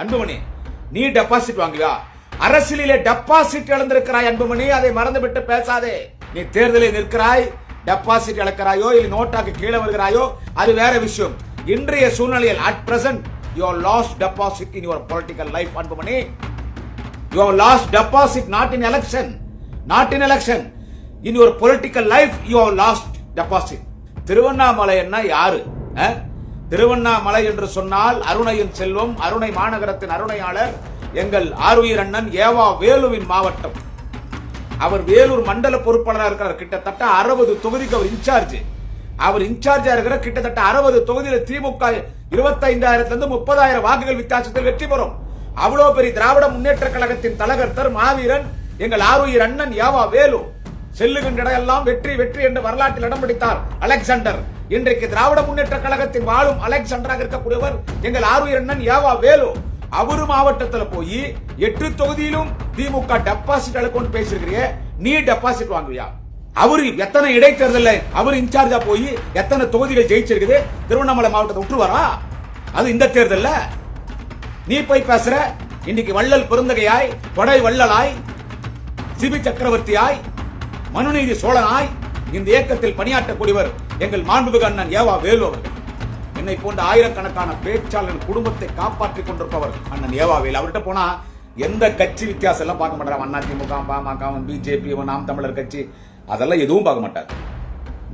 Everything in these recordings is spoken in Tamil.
அன்புமணி நீ டெபாசிட் வாங்குவியா? அரசியலிலே டெபாசிட் இழந்திருக்கிறாய் அன்புமணி அதை மறந்துவிட்டு பேசாதே. நீ தேர்தலில் நிற்கிறாய் டெபாசிட் இழக்கிறாயோ இல்லை நோட்டாக்கு கீழே வருகிறாயோ அது வேற விஷயம். இன்றைய சூழ்நிலையில் at present your lost deposit in your political life Anbumani. Your lost deposit not in election not in election in your political life your lost deposit Tiruvannamalai என்ன யாரு? திருவண்ணாமலை என்று சொன்னால் அருணையின் செல்வம் அருணை மாநகரத்தின் அருணையாளர் எங்கள் ஆறுயிர் அண்ணன் ஏவா வேலுவின் மாவட்டம். அவர் வேலூர் மண்டல பொறுப்பாளராக இருக்கிறார். கிட்டத்தட்ட அறுபது தொகுதிக்கு அவர் இன்சார்ஜ். அவர் இன்சார்ஜா இருக்கிற கிட்டத்தட்ட அறுபது தொகுதியில திமுக இருபத்தைந்தாயிரத்துல இருந்து முப்பதாயிரம் வாக்குகள் வித்தியாசத்தில் வெற்றி பெறும். அவ்வளவு பெரிய திராவிட முன்னேற்ற கழகத்தின் தலகர்த்தர் மாவீரன் எங்கள் ஆறுயிர் அண்ணன் யாவா வேலு. செல்லுகின்ற இடமெல்லாம் வெற்றி வெற்றி என்று வரலாற்றில் இடம் பிடித்தார் அலெக்சாண்டர். இன்றைக்கு திராவிட முன்னேற்ற கழகத்தில் வாழும் அலெக்சாண்டராக இருக்கக்கூடியவர் எங்கள் ஆருயிர் அண்ணன் யாவா வேலு. அவரு மாவட்டத்தில் போய் எட்டு தொகுதியிலும் திமுக டெபாசிட் அழுக்கொண்டு பேசிருக்கிறிய நீ டெபாசிட் வாங்குவியா? அவர் எத்தனை இடைத்தேர்தல்ல அவர் இன்சார்ஜா போய் எத்தனை தொகுதிகள் ஜெயிச்சிருக்குது திருவண்ணாமலை மாவட்டத்தை விட்டுருவாரா? அது இந்த தேர்தல்ல. நீ போய் பேசுற இன்னைக்கு வள்ளல் பெருந்தகையாய் கொடை வள்ளலாய் சிபி சக்கரவர்த்தியாய் மனுநீதி சோழனாய் இந்த இயக்கத்தில் பணியாற்றக்கூடியவர் எங்கள் மாண்புமிகு அண்ணன் ஏவா வேலு அவர்கள். என்னை போன்ற ஆயிரக்கணக்கான பேச்சாளர் குடும்பத்தை காப்பாற்றிக் கொண்டிருப்பவர் அண்ணன் ஏவா வேலு. அவர்கிட்ட போனா எந்த கட்சி வித்தியாசம் எல்லாம் பார்க்க மாட்டார். அண்ணா பாமக பிஜேபி நாம் தமிழர் கட்சி. அதெல்லாம் எதுவும் பார்க்க மாட்டார்.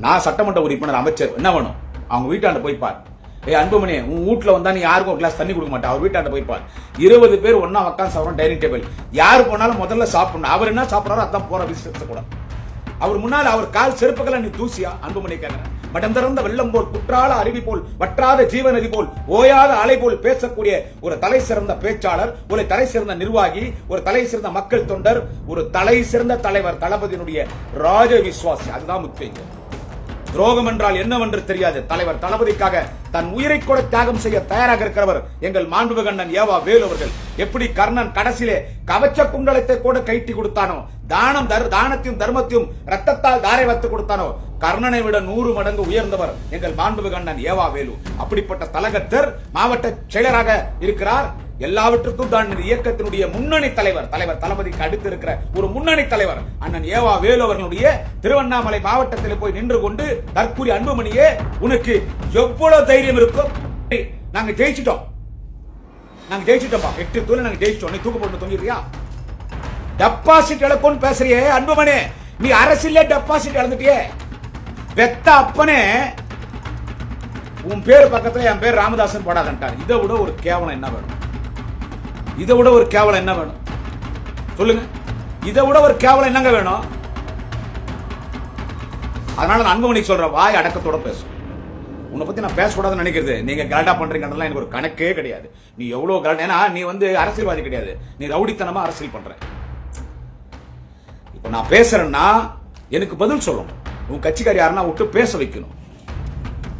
நான் சட்டமன்ற உறுப்பினர் அமைச்சர் என்ன வேணும்? அவங்க வீட்டாண்ட போய் பார். அன்புமணி உன் வீட்ல வந்தா நீ யாருக்கும் ஒரு கிளாஸ் தண்ணி கொடுக்க மாட்டா. அவர் வீட்டாண்ட போய்ப்பார் இருபது பேர் ஒன்னா உட்காந்து சாப்பிடும் டைனிங் டேபிள் யார் போனாலும் முதல்ல சாப்பிடணும். அவர் என்ன சாப்பிட்றாரோ அதான் போற பிசினஸ் கூட. அவர் முன்னால் அவர் கால் செருப்புகளை நீ தூசியா? அன்புமணி கேட்கிறேன் மடம் திறந்த வெள்ளம் போல் குற்றால அருவி போல் வற்றாத ஜீவநதி போல் ஓயாத அலை போல் பேசக்கூடிய ஒரு தலை சிறந்த பேச்சாளர் ஒரு தலை சிறந்த நிர்வாகி ஒரு தலை சிறந்த மக்கள் தொண்டர் ஒரு தலை சிறந்த தலைவர் தளபதியினுடைய ராஜ விசுவாசி. அதுதான் முக்கியம் துரோகம் என்றால் என்னவென்று தெரியாது. தலைவர் தளபதிக்காக தன் உயிரை கூட தியாகம் செய்ய தயாராக இருக்கிறவர் எங்கள் மாண்புமிகு அண்ணன் ஏவா வேலு அவர்கள். எப்படி கர்ணன் கடைசியிலே கவச்ச குண்டலத்தை கூட கைட்டி கொடுத்தானோ தானம் தர் தானத்தையும் தர்மத்தையும் ரத்தத்தால் தாரை வைத்து கொடுத்தானோ கர்ணனை விட நூறு மடங்கு உயர்ந்தவர் எங்கள் மாண்புமிகு அண்ணன் ஏவா வேலு. அப்படிப்பட்ட தலகத்தர் மாவட்ட செயலராக இருக்கிறார். எல்லாவற்றுக்கும் தான் இந்த இயக்கத்தினுடைய முன்னணி தலைவர் தலைவர் தளபதிக்கு அடுத்து இருக்கிற ஒரு முன்னணி தலைவர் அண்ணன் ஏவா வேலு அவர்களுடைய திருவண்ணாமலை மாவட்டத்தில் போய் நின்று கொண்டு தற்கூறி அன்புமணியே உனக்கு எவ்வளவு தைரியம் இருக்கும்? நாங்க ஜெயிச்சிட்டோம். நாங்க ஜெயிச்சிட்டோம்பா எட்டு தூள் நாங்க ஜெயிச்சிட்டோம். நீ தூக்கு போட்டு தொங்கிடுறியா டெபாசிட் இழப்புன்னு பேசுறியே அன்புமணி. நீ அரசியல டெபாசிட் இழந்துட்டியே. பெத்த அப்பனே உன் பேர் பக்கத்துல என் பேர் ராமதாசன் போடாதன்ட்டார். இதை விட ஒரு கேவலம் என்ன வேணும்? இதை விட ஒரு கேவலம் என்ன வேணும்? சொல்லுங்க. இதை விட ஒரு கேவலம் என்னங்க வேணும்? அதனால நான் அன்புமணிக்கு சொல்றேன் வாய் அடக்கத்தோட பேசும் உன்னை பத்தி நான் பேசக்கூடாதுன்னு நினைக்கிறது. நீங்க கலட்டா பண்றீங்கன்றதுலாம் எனக்கு ஒரு கணக்கே கிடையாது. நீ எவ்வளவு கலட்டா ஏன்னா நீ வந்து அரசியல்வாதி கிடையாது. நீ ரவுடித்தனமா அரசியல் பண்ற. இப்போ நான் பேசுறேன்னா எனக்கு பதில் சொல்லணும் உன் கட்சிக்காரி யாருன்னா விட்டு பேச வைக்கணும்.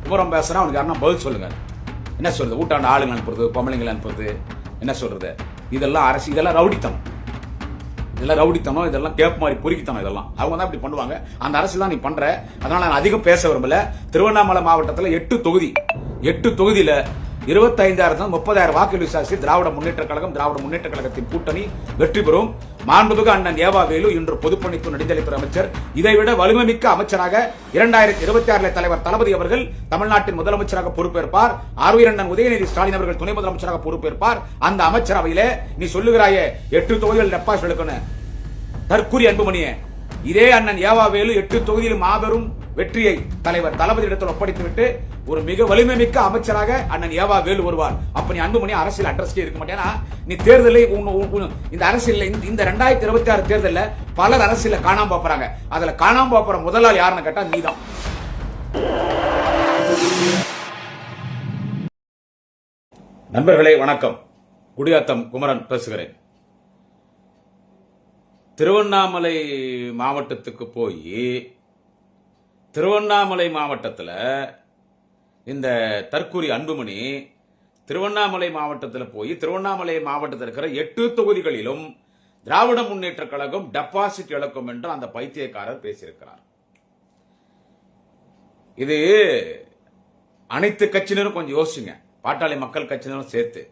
குமரம் பேசுறேன் அவனுக்கு யாருன்னா பதில் சொல்லுங்க. என்ன சொல்றது? ஊட்டாண்ட ஆளுங்க அனுப்புறது பொம்பளைங்களை அனுப்புறது. என்ன சொல்றது? இதெல்லாம் அரசு இதெல்லாம் ரவுடித்தனம். இதெல்லாம் ரவுடித்தனம் இதெல்லாம் கேப் மாதிரி பொறுக்கித்தனம் இதெல்லாம். அவங்க தான் இப்படி பண்ணுவாங்க. அந்த அரசு தான் நீ பண்ற. அதனால நான் அதிகம் பேச விரும்பல. திருவண்ணாமலை மாவட்டத்தில் எட்டு தொகுதி எட்டு தொகுதியில இருபத்தைந்தாயிரம் முப்பதாயிரம் வாக்கு விசாரித்து திராவிட முன்னேற்ற கழகம் திராவிட முன்னேற்ற கழகத்தின் கூட்டணி வெற்றி பெறும். மாண்புமிகு அண்ணன் ஏவா வேலு இன்று பொதுப்பணித்துறை நெடுஞ்சாலைத்துறை அமைச்சர். இதைவிட வலிமைமிக்க அமைச்சராக இரண்டாயிரத்தி இருபத்தி ஆறில் தலைவர் தளபதி அவர்கள் தமிழ்நாட்டின் முதலமைச்சராக பொறுப்பேற்பார். ஆர்வீரண்ணன் உதயநிதி ஸ்டாலின் அவர்கள் துணை முதலமைச்சராக பொறுப்பேற்பார். அந்த அமைச்சரவையிலே நீ சொல்லுகிறாயே எட்டு தொகுதிகள் டெபாசிட் எடுக்கணும். தற்கூரி அன்புமணியே. இதே அண்ணன் ஏவாவேலு எட்டு தொகுதியில் மாபெரும் வெற்றியை தலைவர் தளபதி இடத்தில் ஒப்படைத்துவிட்டு ஒரு மிக வலிமை மிக்க அமைச்சராக அண்ணன் ஏவா வேலு வருவார். அப்ப நீ அன்புமணி அரசியல் அட்ரஸ்டே இருக்க மாட்டேன்னா நீ தேர்தலில் இந்த அரசியல் இந்த- ரெண்டாயிரத்தி இருபத்தி ஆறு தேர்தலில் பலர் அரசியல காணாம போறாங்க. அதுல காணாம பாப்புற முதலால் யாருன்னு கேட்டா நீதான். நண்பர்களே வணக்கம். குடியாத்தம் குமரன் பேசுகிறேன். திருவண்ணாமலை மாவட்டத்துக்கு போய் திருவண்ணாமலை மாவட்டத்தில் இந்த தற்கூரி அன்புமணி திருவண்ணாமலை மாவட்டத்தில் போய் திருவண்ணாமலை மாவட்டத்தில் இருக்கிற எட்டு தொகுதிகளிலும் திராவிட முன்னேற்ற கழகம் டெபாசிட் இழக்கும் என்று அந்த பைத்தியக்காரர் பேசியிருக்கிறார். இது அனைத்து கட்சியினரும் கொஞ்சம் யோசிச்சுங்க. பாட்டாளி மக்கள் கட்சியினரும் சேர்த்து.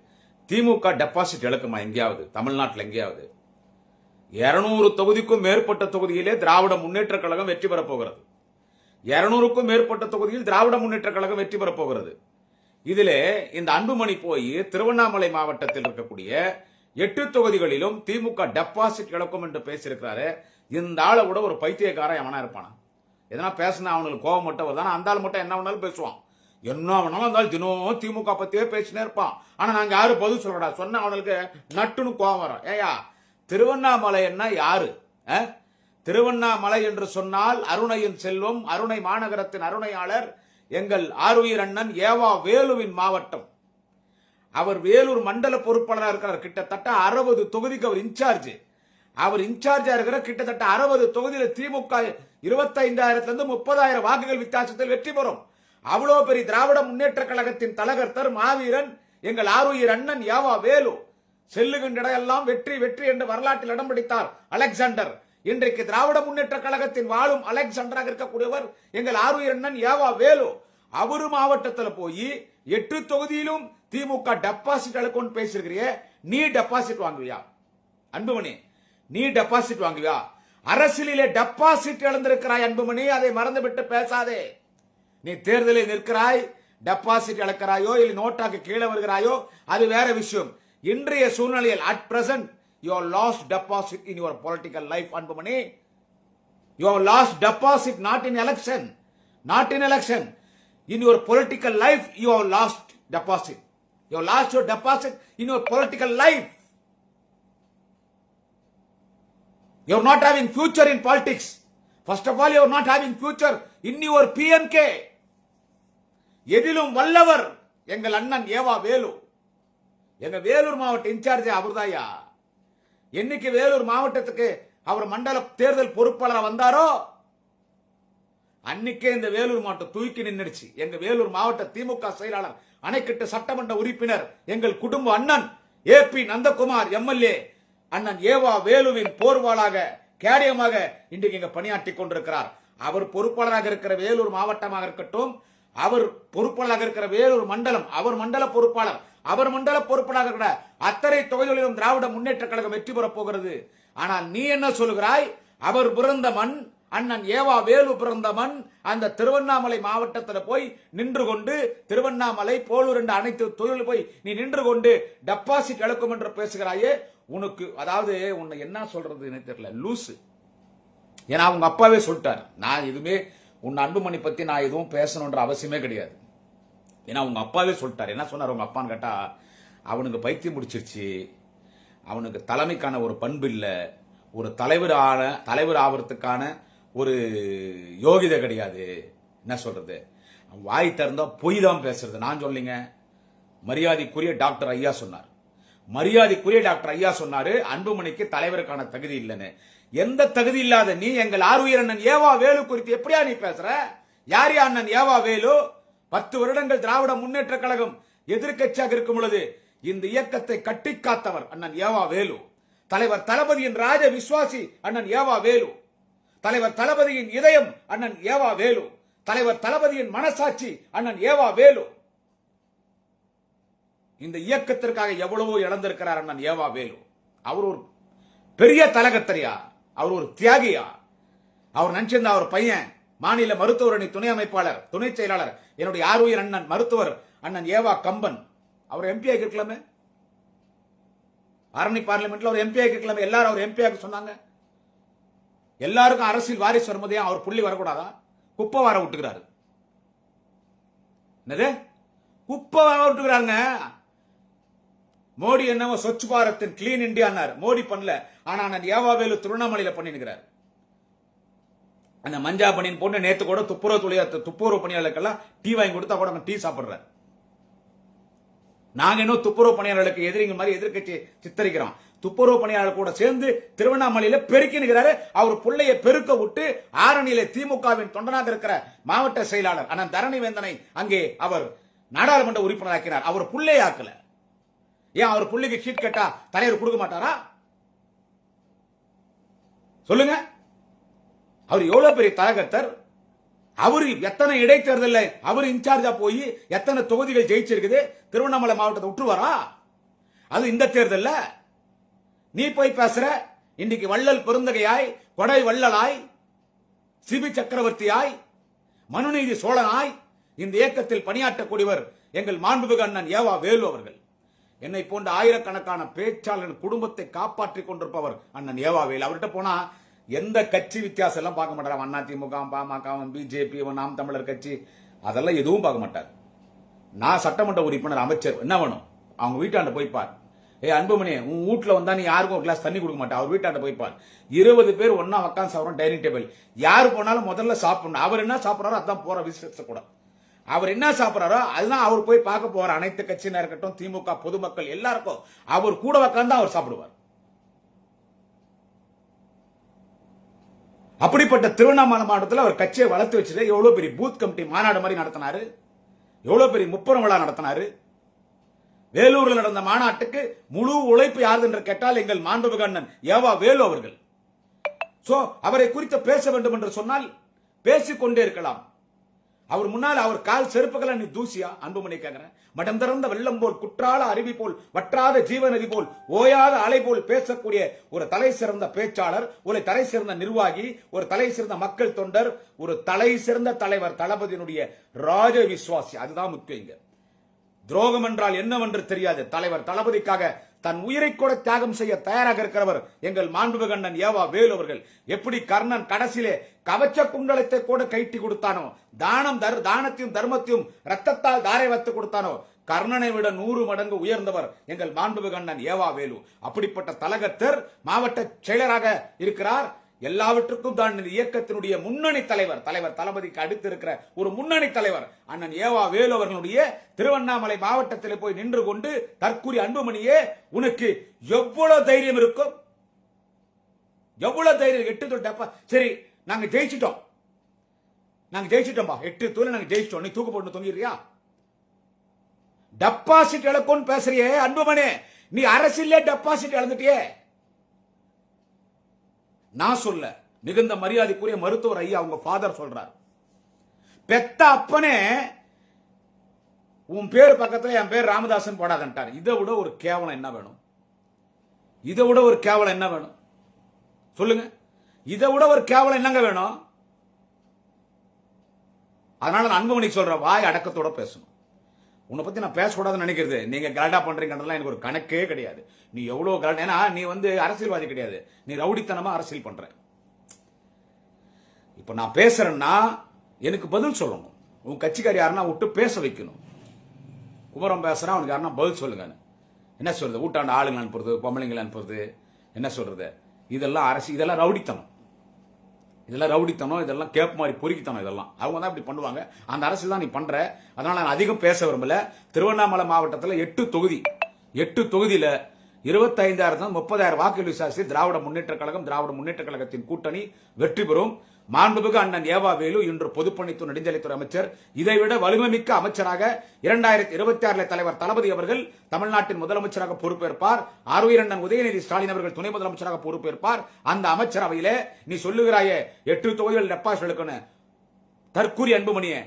திமுக டெபாசிட் இழக்குமா எங்கேயாவது? தமிழ்நாட்டில் எங்கேயாவது? இருநூறு தொகுதிக்கும் மேற்பட்ட தொகுதியிலே திராவிட முன்னேற்ற கழகம் வெற்றி பெறப் போகிறது. இருநூறுக்கும் மேற்பட்ட தொகுதியில் திராவிட முன்னேற்ற கழகம் வெற்றி பெறப் போகிறது இதிலே இந்த அன்புமணி போய் திருவண்ணாமலை மாவட்டத்தில் இருக்கக்கூடிய எட்டு தொகுதிகளிலும் திமுக டெபாசிட் இழக்கும் என்று பேசியிருக்கிறாரு. இந்த ஆளை கூட ஒரு பைத்தியக்காரன் எவனா இருப்பானா? எதனா பேசினா அவனுக்கு கோபம் மட்டும் வருதானா அந்த ஆள் மட்டும் என்ன வேணாலும் பேசுவான். என்ன வேணாலும் இருந்தாலும் தினம் திமுக பத்தியே பேசினே இருப்பான். ஆனா நாங்க யாரு? பதில் சொல்றடா சொன்ன அவனுக்கு நட்டுன்னு கோபம் வரும். ஏயா திருவண்ணாமலை என்ன யாரு? திருவண்ணாமலை என்று சொன்னால் அருணையின் செல்வம் அருணை மாநகரத்தின் அருணையாளர் எங்கள் ஆருயிர் அண்ணன் ஏவா வேலுவின் மாவட்டம். அவர் வேலூர் மண்டல பொறுப்பாளராக இருக்கிறார். கிட்டத்தட்ட அறுபது தொகுதிக்கு அவர் இன்சார்ஜ். அவர் இன்சார்ஜா இருக்கிற கிட்டத்தட்ட அறுபது தொகுதியில் திமுக இருபத்தைந்தாயிரத்துல இருந்து முப்பதாயிரம் வாக்குகள் வித்தியாசத்தில் வெற்றி பெறும். அவ்வளோ பெரிய திராவிட முன்னேற்ற கழகத்தின் தலகர்த்தர் மாவீரன் எங்கள் ஆருயிர் அண்ணன் யாவா வேலு. செல்லுகின்ற இடமெல்லாம் வெற்றி வெற்றி என்று வரலாற்றில் இடம் பிடித்தார் அலெக்சாண்டர். இன்றைக்கு திராவிட முன்னேற்ற கழகத்தின் வாழும் அலெக்சாண்டராக இருக்கக்கூடியவர் எங்கள் ஆருயிர் அண்ணன் ஏவா வேலு. அவரு மாவட்டத்தில் போய் எட்டு தொகுதியிலும் திமுக டெபாசிட் அழுக்கும்னு பேசியிருக்கிறிய. நீ டெபாசிட் வாங்குவியா? அன்புமணி நீ டெபாசிட் வாங்குவியா? அரசியலிலே டெபாசிட் இழந்திருக்கிறாய் அன்புமணி. அதை மறந்துவிட்டு பேசாதே. நீ தேர்தலில் நிற்கிறாய் டெபாசிட் இழக்கிறாயோ இல்லை நோட்டாக்கு கீழே வருகிறாயோ அது வேற விஷயம். இன்றைய சூழ்நிலையில் at present your lost deposit in your political life Anbumani. Your lost deposit not in election not in election in your political life your lost deposit your lost your deposit in your political life You're not having future in politics. First of all, you're not having future in your PMK. எதிலும் வல்லவர் எங்கள் அண்ணன் ஏவா வேலு. எங்க வேலூர் மாவட்ட இன்சார்ஜ் அவர்தாயா என்னைக்கு வேலூர் மாவட்டத்துக்கு அவர் மண்டல தேர்தல் பொறுப்பாளராக வந்தாரோ அன்னைக்கே இந்த வேலூர் மாவட்டம் தூக்கி நின்னுடுச்சு. எங்க வேலூர் மாவட்ட திமுக செயலாளர் அணைக்கட்டு சட்டமன்ற உறுப்பினர் எங்கள் குடும்ப அண்ணன் ஏ பி நந்தகுமார் எம்எல்ஏ அண்ணன் ஏவா வேலுவின் போர்வாளாக கேடயமாக இன்றைக்கு இங்க பணியாற்றி கொண்டிருக்கிறார். அவர் பொறுப்பாளராக இருக்கிற வேலூர் மாவட்டமாக இருக்கட்டும் அவர் பொறுப்பாளராக இருக்கிற வேலூர் மண்டலம் அவர் மண்டல பொறுப்பாளர் அவர் மண்டல பொறுப்பனாக இருக்கிற அத்தனை தொகுதிகளிலும் திராவிட முன்னேற்ற கழகம் வெற்றி பெறப் போகிறது. ஆனால் நீ என்ன சொல்கிறாய் அவர் பிறந்த மண் அண்ணன் ஏவா வேலு பிறந்த மண் அந்த திருவண்ணாமலை மாவட்டத்தில் போய் நின்று கொண்டு திருவண்ணாமலை போலூர் என்ற அனைத்து தொழில் போய் நீ நின்று கொண்டு டெபாசிட் இழக்கும் என்று பேசுகிறாயே உனக்கு அதாவது உன்னை என்ன சொல்றதுன்னு தெரியல லூசு. ஏன்னா அவங்க அப்பாவே சொல்லிட்டார். நான் எதுவுமே உன் அன்புமணி பத்தி நான் எதுவும் பேசணுன்ற அவசியமே கிடையாது. ஏன்னா அவங்க அப்பாவே சொல்லிட்டார். என்ன சொன்னார்? அவங்க அப்பான்னு கேட்டா அவனுக்கு பைத்தியம் முடிச்சிருச்சு அவனுக்கு தலைமைக்கான ஒரு பண்பு இல்லை. ஒரு தலைவர் ஆன தலைவர் ஆகிறதுக்கான ஒரு யோகிதை கிடையாது. என்ன சொல்கிறது வாய் திறந்தா பொய் தான் பேசுறது. நான் சொல்லிங்க மரியாதைக்குரிய டாக்டர் ஐயா சொன்னார். மரியாதைக்குரிய டாக்டர் ஐயா சொன்னாரு அன்புமணிக்கு தலைவருக்கான தகுதி இல்லைன்னு. எந்த தகுதி இல்லாத நீ எங்கள் ஆறுயிர் அண்ணன் ஏவா வேலு குறித்து எப்படியா நீ பேசுற? யார் யா அண்ணன்? ஏவா வேலு? பத்து வருடங்கள் திராவிட முன்னேற்ற கழகம் எதிர்க்கட்சியாக இருக்கும் பொழுது இந்த இயக்கத்தை கட்டி காத்தவர் அண்ணன் ஏவா வேலு. தலைவர் தளபதியின் ராஜ விசுவாசி அண்ணன் ஏவா வேலு. தலைவர் தளபதியின் இதயம் அண்ணன் ஏவா வேலு. தலைவர் தளபதியின் மனசாட்சி அண்ணன் ஏவா வேலு. இந்த இயக்கத்திற்காக எவ்வளவோ இழந்திருக்கிறார் அண்ணன் ஏவா வேலு. அவர் ஒரு பெரிய தலகத்தரியா அவர் ஒரு தியாகியா? அவர் நினைச்சிருந்த அவர் பையன். மாநில மருத்துவர் அணி துணை அமைப்பாளர் துணை செயலாளர் என்னுடைய ஆர்வயர் அண்ணன் மருத்துவர் அண்ணன் ஏவா கம்பன். அவர் எம்பி இருக்கலாமே. ஆரணி பார்லிமெண்ட்ல அவர் எம்பி இருக்கலாமே. எல்லாரும் அவர் எம்பி சொன்னாங்க. எல்லாருக்கும் அரசியல் வாரிசு வரும்போதே அவர் புள்ளி வரக்கூடாதா? குப்பை வர விட்டுக்கிறாரு. என்னது? குப்பை வர விட்டுக்கிறாருங்க. மோடி என்னவோ ஸ்வச் பாரத் கிளீன் இந்தியான்னார் மோடி பண்ணல. ஆனா நான் ஏவாவேலு திருவண்ணாமலையில பண்ணிருக்கிறார் அந்த மஞ்சா பணியின் போட்டு நேத்து கூட துப்புரவு தொழில் துப்புரவு பணியாளருக்கெல்லாம் டீ வாங்கி கொடுத்தா கூட அவங்க டீ சாப்பிட்றாரு நாங்க இன்னும் துப்புரவு பணியாளர்களுக்கு எதிரிங்க மாதிரி எதிர்கட்சி சித்தரிக்கிறோம். துப்புரவு பணியாளர் கூட சேர்ந்து திருவண்ணாமலையில பெருக்கி நிற்கிறாரு அவர் பிள்ளைய பெருக்க விட்டு ஆரணியில திமுகவின் தொண்டனாக இருக்கிற மாவட்ட செயலாளர் அண்ணன் தரணி வேந்தனை அங்கே அவர் நாடாளுமன்ற உறுப்பினராக்கினார். அவர் பிள்ளையாக்கல ஏன் அவர் பிள்ளைக்கு ஷீட் கேட்டா தலைவர் கொடுக்க மாட்டாரா? சொல்லுங்க. அவர் எவ்வளவு பெரிய தலகத்தர்? அவரு எத்தனை இடைத்தேர்தல்ல அவர் இன்சார்ஜா போய் எத்தனை தொகுதிகள் ஜெயிச்சிருக்குது? திருவண்ணாமலை மாவட்டத்தை விட்டுருவாரா அது இந்த தேர்தலில். நீ போய் பேசுற இன்னைக்கு வள்ளல் பெருந்தகையாய் கொடை வள்ளலாய் சிபி சக்கரவர்த்தியாய் மனுநீதி சோழனாய் இந்த இயக்கத்தில் பணியாற்றக்கூடியவர் எங்கள் மாண்புமிகு அண்ணன் ஏவா வேலு அவர்கள். என்னை போன்ற ஆயிரக்கணக்கான பேச்சாளர்கள் குடும்பத்தை காப்பாற்றிக் கொண்டிருப்பவர் அண்ணன் ஏவா வேலு. அவர்கிட்ட போனா எந்த கட்சி வித்தியாசம் எல்லாம் பார்க்க மாட்டார். அண்ணா திமுக பாமக பிஜேபி நாம் தமிழர் கட்சி. அதெல்லாம் எதுவும் பார்க்க மாட்டார். நான் சட்டமன்ற உறுப்பினர் அமைச்சர் என்ன வேணும்? அவங்க வீட்டாண்ட போய்ப்பார் ஏ அன்புமணி உன் வீட்டில் வந்தா நீ யாருக்கும் ஒரு கிளாஸ் தண்ணி கொடுக்க மாட்டா. அவர் வீட்டாண்ட போய்ப்பார் இருபது பேர் ஒன்னா உட்காந்து சாப்பிடுறோம் டைனிங் டேபிள் யாரு போனாலும் முதல்ல சாப்பிடணும். அவர் என்ன சாப்பிட்றாரோ அதான் போற விசேஷ கூட. அவர் என்ன சாப்பிட்றாரோ அதுதான் அவர் போய் பார்க்க போற அனைத்து கட்சியினர் இருக்கட்டும் திமுக பொதுமக்கள் எல்லாருக்கும். அவர் கூட உட்காந்து அவர் சாப்பிடுவார். அப்படிப்பட்ட திருவண்ணாமலை மாவட்டத்தில் அவர் கட்சியை வளர்த்து வச்சுட்டு எவ்வளோ பெரிய பூத் கமிட்டி மாநாடு மாதிரி நடத்தினாரு? எவ்வளோ பெரிய முப்பரம் விழா நடத்தினாரு? வேலூரில் நடந்த மாநாட்டுக்கு முழு உழைப்பு யாரு என்று கேட்டால் எங்கள் மாண்புமிகு அண்ணன் ஏவா வேலு அவர்கள். சோ அவரை குறித்து பேச வேண்டும் என்று சொன்னால் பேசிக்கொண்டே இருக்கலாம். அவர் முன்னால் அவர் கால் செருப்புகளை நீ தூசியா? அன்புமணி கேட்கிறேன் மடம் திறந்த வெள்ளம் போல் குற்றால அருவி போல் வற்றாத ஜீவநதி போல் ஓயாத அலை போல் பேசக்கூடிய ஒரு தலை சிறந்த பேச்சாளர் ஒரு தலை சிறந்த நிர்வாகி ஒரு தலை சிறந்த மக்கள் தொண்டர் ஒரு தலை சிறந்த தலைவர் தளபதியினுடைய ராஜ விசுவாசி. அதுதான் முக்கியம் துரோகம் என்றால் என்னவென்று தெரியாது. தலைவர் தளபதிக்காக தன் உயிரை கூட தியாகம் செய்ய தயாராக இருக்கிறவர் எங்கள் மாண்புமிகு அண்ணன் ஏவா வேலு அவர்கள். எப்படி கர்ணன் கடைசியிலே கவச்ச குண்டலத்தை கூட கைட்டி கொடுத்தானோ தானம் தர் தானத்தையும் தர்மத்தையும் ரத்தத்தால் தாரை வைத்து கொடுத்தானோ கர்ணனை விட நூறு மடங்கு உயர்ந்தவர் எங்கள் மாண்புமிகு அண்ணன் ஏவா வேலு. அப்படிப்பட்ட தலகத்தர் மாவட்ட செயலராக இருக்கிறார். எல்லாவற்றுக்கும் தான் இந்த இயக்கத்தினுடைய முன்னணி தலைவர் தலைவர் தளபதிக்கு அடுத்து இருக்கிற ஒரு முன்னணி தலைவர் அண்ணன் ஏவா வேலு அவர்களுடைய திருவண்ணாமலை மாவட்டத்தில் போய் நின்று கொண்டு தற்கூறி அன்புமணியே உனக்கு எவ்வளவு தைரியம் இருக்கும் எவ்வளவு தைரியம் எட்டு தொட்டப்ப சரி நாங்க ஜெயிச்சிட்டோம். நாங்க ஜெயிச்சிட்டோம்பா. எட்டு தூள நாங்க ஜெயிச்சிட்டோம். நீ தூக்கு போட்டு தொங்கிடுறியா டெபாசிட் இழக்கும்னு பேசுறியே அன்புமணி. நீ அரசியலே டெபாசிட் இழந்துட்டியே. நான் சொல்ல மிகுந்த மரியாதைக்குரிய மருத்துவர் ஐயா அவங்க ஃபாதர் சொல்றார். பெத்த அப்பனே உன் பேர் பக்கத்தில் என் பேர் ராமதாசன் போடாதன்ட்டார். இதை விட ஒரு கேவலம் என்ன வேணும்? இதை விட ஒரு கேவலம் என்ன வேணும்? சொல்லுங்க. இதை விட ஒரு கேவலம் என்னங்க வேணும்? அதனால நான் அன்புமணிக்கு சொல்ற வாய் அடக்கத்தோட பேசணும். உன்னை பத்தி நான் பேசக்கூடாதுன்னு நினைக்கிறது. நீங்க கலடா பண்றீங்கன்றதுலாம் எனக்கு ஒரு கணக்கே கிடையாது. நீ எவ்வளவு கலடா ஏன்னா நீ வந்து அரசியல்வாதி கிடையாது. நீ ரவுடித்தனமா அரசியல் பண்ற. இப்ப நான் பேசுறேன்னா எனக்கு பதில் சொல்லணும். உன் கட்சிக்கார் யாருன்னா விட்டு பேச வைக்கணும். குமரம் பேசுறான் அவனுக்கு யாருன்னா பதில் சொல்லுங்க. என்ன சொல்றது? ஊட்டாண்ட ஆளுங்களை அனுப்புறது பொம்பளைங்களை அனுப்புறது என்ன சொல்றது? இதெல்லாம் அரசு இதெல்லாம் ரவுடித்தனம். இதெல்லாம் ரவுடித்தனம் இதெல்லாம் கேப் மாதிரி பொறுக்கித்தனம் இதெல்லாம். அவங்க தான் இப்படி பண்ணுவாங்க. அந்த அரசு தான் நீ பண்ற. அதனால நான் அதிகம் பேச விரும்பல. திருவண்ணாமலை மாவட்டத்தில் எட்டு தொகுதி எட்டு தொகுதியில் இருபத்தைந்தாயிரம் முப்பதாயிரம் வாக்கு விசாரித்து திராவிட முன்னேற்ற கழகம் திராவிட முன்னேற்ற கழகத்தின் கூட்டணி வெற்றி பெறும். மாண்புமிகு அண்ணன் ஏவா வேலு இன்று பொதுப்பணித்துறை நெடுஞ்சாலைத்துறை அமைச்சர். இதைவிட வலிமைமிக்க அமைச்சராக இரண்டாயிரத்தி இருபத்தி ஆறுல தலைவர் தளபதி அவர்கள் தமிழ்நாட்டின் முதலமைச்சராக பொறுப்பேற்பார். ஆர்வீரண்ணன் உதயநிதி ஸ்டாலின் அவர்கள் துணை முதலமைச்சராக பொறுப்பேற்பார். அந்த அமைச்சரவையிலே நீ சொல்லுகிறாயே எட்டு தொகுதிகள் டெபாசிட் எடுக்கணும் தற்கூரி அன்புமணியே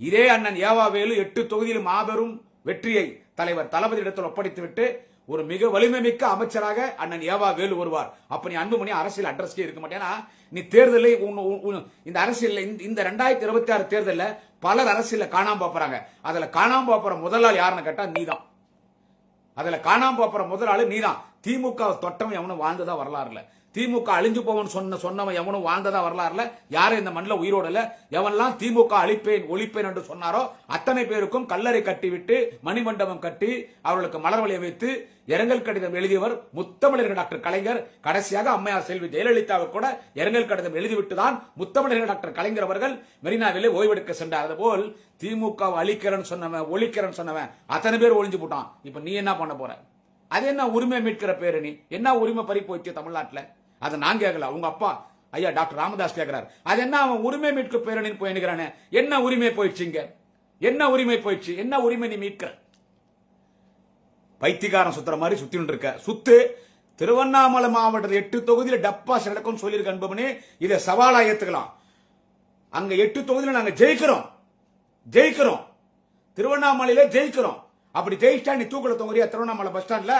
இதே அண்ணன் ஏவாவேலு எட்டு தொகுதியில் மாபெரும் வெற்றியை தலைவர் தளபதி இடத்தில் ஒப்படைத்துவிட்டு ஒரு மிக வலிமை மிக்க அமைச்சராக அண்ணன் ஏவா வேலு வருவார். அப்ப நீ அன்புமணி அரசியல் அட்ரஸ்க்கே இருக்க மாட்டேன்னா நீ தேர்தலில் இந்த அரசியல் இந்த ரெண்டாயிரத்தி இருபத்தி ஆறு தேர்தலில் பலர் அரசியல காணாம பாப்புறாங்க அதுல காணாம பாப்புற முதல் யாருன்னு கேட்டா நீதான். அதுல காணாம போற முதல் நீதான். திமுக தொட்டம் எவனும் வாழ்ந்ததா வரலாறுல. திமுக அழிஞ்சு போவன் சொன்ன சொன்னவன் எவனும் வாழ்ந்ததா வரலாறுல? யாரும் இந்த மண்ணில் உயிரோட எவன்லாம் திமுக அழிப்பேன் ஒழிப்பேன் என்று சொன்னாரோ அத்தனை பேருக்கும் கல்லறை கட்டிவிட்டு மணிமண்டபம் கட்டி அவர்களுக்கு மலர் வழிய வைத்து இரங்கல் கடிதம் எழுதியவர் முத்தமிழர் டாக்டர் கலைஞர். கடைசியாக அம்மையார் செல்வி ஜெயலலிதாவை கூட இரங்கல் கடிதம் எழுதிவிட்டு தான் முத்தமிழர் டாக்டர் கலைஞர் அவர்கள் மெரினாவிலே ஓய்வெடுக்க சென்றார். அதுபோல் திமுக அழிக்கிறேன்னு சொன்னவன் ஒழிக்கிறேன்னு சொன்னவன் அத்தனை பேர் ஒழிஞ்சு போட்டான். இப்ப நீ என்ன பண்ண போற? அது என்ன உரிமை மீட்கிற பேரணி என்ன உரிமை பறி போச்சு தமிழ்நாட்டில்? அதை நான் கேட்கல. உங்க அப்பா ஐயா டாக்டர் ராமதாஸ் கேட்கிறார். அது என்ன அவன் உரிமை மீட்க பேரணின்னு போய் நினைக்கிறானே? என்ன உரிமை போயிடுச்சுங்க என்ன உரிமை போயிடுச்சு? என்ன உரிமை நீ மீட்கிற பைத்தியக்காரன் சுத்துற மாதிரி சுத்தின்னு இருக்க சுத்து திருவண்ணாமலை மாவட்டத்தில் எட்டு தொகுதியில் டப்பா சிறக்கும் சொல்லியிருக்க அன்பமணி. இதை சவாலா ஏத்துக்கலாம். அங்க எட்டு தொகுதியில் நாங்க ஜெயிக்கிறோம். ஜெயிக்கிறோம். திருவண்ணாமலையில ஜெயிக்கிறோம். அப்படி ஜெயிச்சா நீ தூக்கல தொங்குறியா? திருவண்ணாமலை பஸ் ஸ்டாண்ட்ல?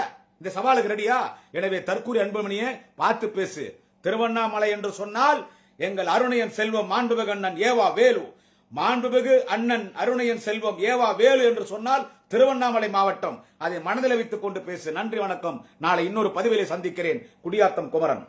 இந்த சவாலுக்கு ரெடியா? எனவே தற்கூரி அன்புமணியே பார்த்து பேசு. திருவண்ணாமலை என்று சொன்னால் எங்கள் அருணையன் செல்வம் மாண்புமிகு அண்ணன் ஏவா வேலு. மாண்புமிகு அண்ணன் அருணையன் செல்வம் ஏவா வேலு என்று சொன்னால் திருவண்ணாமலை மாவட்டம். அதை மனதில் வைத்துக் கொண்டு பேசு. நன்றி வணக்கம். நாளை இன்னொரு பதிவிலே சந்திக்கிறேன். குடியாத்தம் குமரன்.